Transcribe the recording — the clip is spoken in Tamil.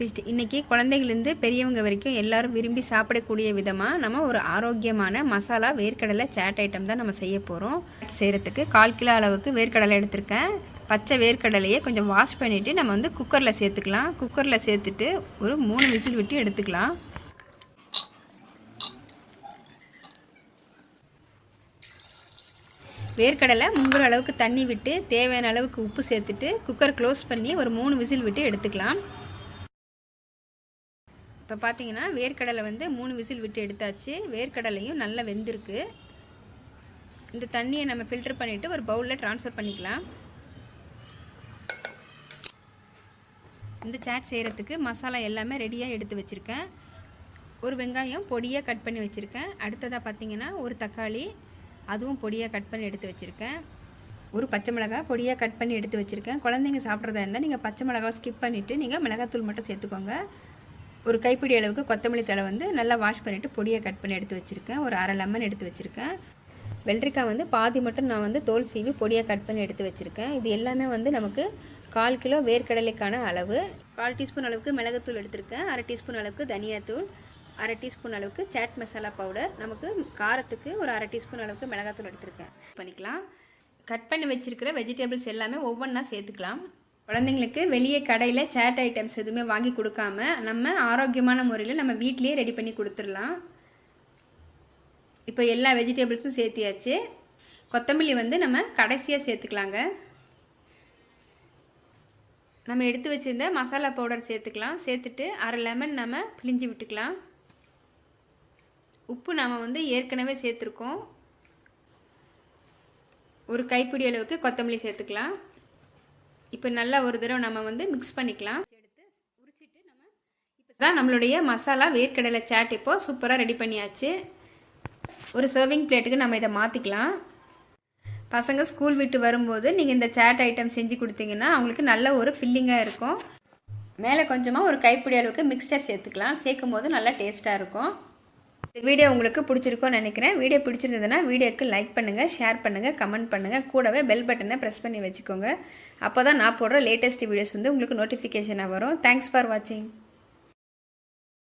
Next, இன்னைக்கு குழந்தைகள்லேருந்து பெரியவங்க வரைக்கும் எல்லாரும் விரும்பி சாப்பிடக்கூடிய விதமாக நம்ம ஒரு ஆரோக்கியமான மசாலா வேர்க்கடலை சேட் ஐட்டம் தான் நம்ம செய்ய போகிறோம் செய்கிறதுக்கு கால் கிலோ அளவுக்கு வேர்க்கடலை எடுத்திருக்கேன். பச்சை வேர்க்கடலையை கொஞ்சம் வாஷ் பண்ணிவிட்டு நம்ம வந்து குக்கரில் சேர்த்துக்கலாம். குக்கரில் சேர்த்துட்டு ஒரு மூணு விசில் விட்டு எடுத்துக்கலாம். வேர்க்கடலை முங்குற அளவுக்கு தண்ணி விட்டு தேவையான அளவுக்கு உப்பு சேர்த்துட்டு குக்கர் க்ளோஸ் பண்ணி ஒரு மூணு விசில் விட்டு எடுத்துக்கலாம். இப்போ பார்த்தீங்கன்னா வேர்க்கடலை வந்து மூணு விசில் விட்டு எடுத்தாச்சு. வேர்க்கடலையும் நல்லா வெந்திருக்கு. இந்த தண்ணியை நம்ம ஃபில்டர் பண்ணிவிட்டு ஒரு பவுலில் ட்ரான்ஸ்ஃபர் பண்ணிக்கலாம். இந்த சாட் செய்கிறதுக்கு மசாலா எல்லாமே ரெடியாக எடுத்து வச்சுருக்கேன். ஒரு வெங்காயம் பொடியாக கட் பண்ணி வச்சுருக்கேன். அடுத்ததாக பார்த்தீங்கன்னா ஒரு தக்காளி அதுவும் பொடியாக கட் பண்ணி எடுத்து வச்சுருக்கேன். ஒரு பச்சை மிளகாய் பொடியாக கட் பண்ணி எடுத்து வச்சுருக்கேன். குழந்தைங்க சாப்பிட்றதா இருந்தால் நீங்கள் பச்சை மிளகா ஸ்கிப் பண்ணிவிட்டு நீங்கள் மிளகாத்தூள் மட்டும் சேர்த்துக்கோங்க. ஒரு கைப்பிடி அளவுக்கு கொத்தமல்லி தழை வந்து நல்லா வாஷ் பண்ணிவிட்டு பொடியை கட் பண்ணி எடுத்து வச்சுருக்கேன். ஒரு அரை லெமன் எடுத்து வச்சுருக்கேன். வெள்ளரிக்காய் வந்து பாதி மட்டும் நான் வந்து தோல் சீவி பொடியாக கட் பண்ணி எடுத்து வச்சுருக்கேன். இது எல்லாமே வந்து நமக்கு கால் கிலோ வேர்க்கடலைக்கான அளவு. கால் டீஸ்பூன் அளவுக்கு மிளகுத்தூள் எடுத்திருக்கேன். அரை டீஸ்பூன் அளவுக்கு தனியாத்தூள். அரை டீஸ்பூன் அளவுக்கு சாட் மசாலா பவுடர் நமக்கு காரத்துக்கு ஒரு அரை டீஸ்பூன் அளவுக்கு மிளகாத்தூள் எடுத்திருக்கேன். பண்ணிக்கலாம். கட் பண்ணி வச்சுருக்கிற வெஜிடபிள்ஸ் எல்லாமே ஒவ்வொன்றா சேர்த்துக்கலாம். குழந்தைங்களுக்கு வெளியே கடையில் சேட் ஐட்டம்ஸ் எதுவுமே வாங்கி கொடுக்காம நம்ம ஆரோக்கியமான முறையில் நம்ம வீட்டிலேயே ரெடி பண்ணி கொடுத்துடலாம். இப்போ எல்லா வெஜிடபிள்ஸும் சேர்த்தியாச்சு. கொத்தமல்லி வந்து நம்ம கடைசியாக சேர்த்துக்கலாங்க. நம்ம எடுத்து வச்சுருந்த மசாலா பவுடர் சேர்த்துக்கலாம். சேர்த்துட்டு அரை லெமன் நம்ம பிழிஞ்சு விட்டுக்கலாம். உப்பு நாம் வந்து ஏற்கனவே சேர்த்துருக்கோம். ஒரு கைப்பிடி அளவுக்கு கொத்தமல்லி சேர்த்துக்கலாம். இப்போ நல்லா ஒரு தடவை நம்ம வந்து மிக்ஸ் பண்ணிக்கலாம். எடுத்து உரிச்சிட்டு நம்ம இப்போ தான் நம்மளுடைய மசாலா வேர்க்கடலை சாட் இப்போது சூப்பராக ரெடி பண்ணியாச்சு. ஒரு சர்விங் பிளேட்டுக்கு நம்ம இதை மாற்றிக்கலாம் பசங்க ஸ்கூல் விட்டு வரும்போது நீங்கள் இந்த சேட் ஐட்டம் செஞ்சு கொடுத்தீங்கன்னா அவங்களுக்கு நல்ல ஒரு ஃபில்லிங்காக இருக்கும். மேலே கொஞ்சமாக ஒரு கைப்பிடி அளவுக்கு மிக்சர் சேர்த்துக்கலாம். சேர்க்கும் போது நல்லா டேஸ்ட்டாக இருக்கும். இந்த வீடியோ உங்களுக்கு பிடிச்சிருக்கோன்னு நினைக்கிறேன். வீடியோ பிடிச்சிருந்ததுன்னா வீடியோக்கு லைக் பண்ணுங்கள் ஷேர் பண்ணுங்கள் கமெண்ட் பண்ணுங்கள் கூடவே பெல் பட்டனை ப்ரெஸ் பண்ணி வச்சுக்கோங்க. அப்போ தான் நான் போடுற லேட்டஸ்ட் வீடியோஸ் வந்து உங்களுக்கு நோட்டிஃபிகேஷனாக வரும். தேங்க்ஸ் ஃபார் வாட்சிங்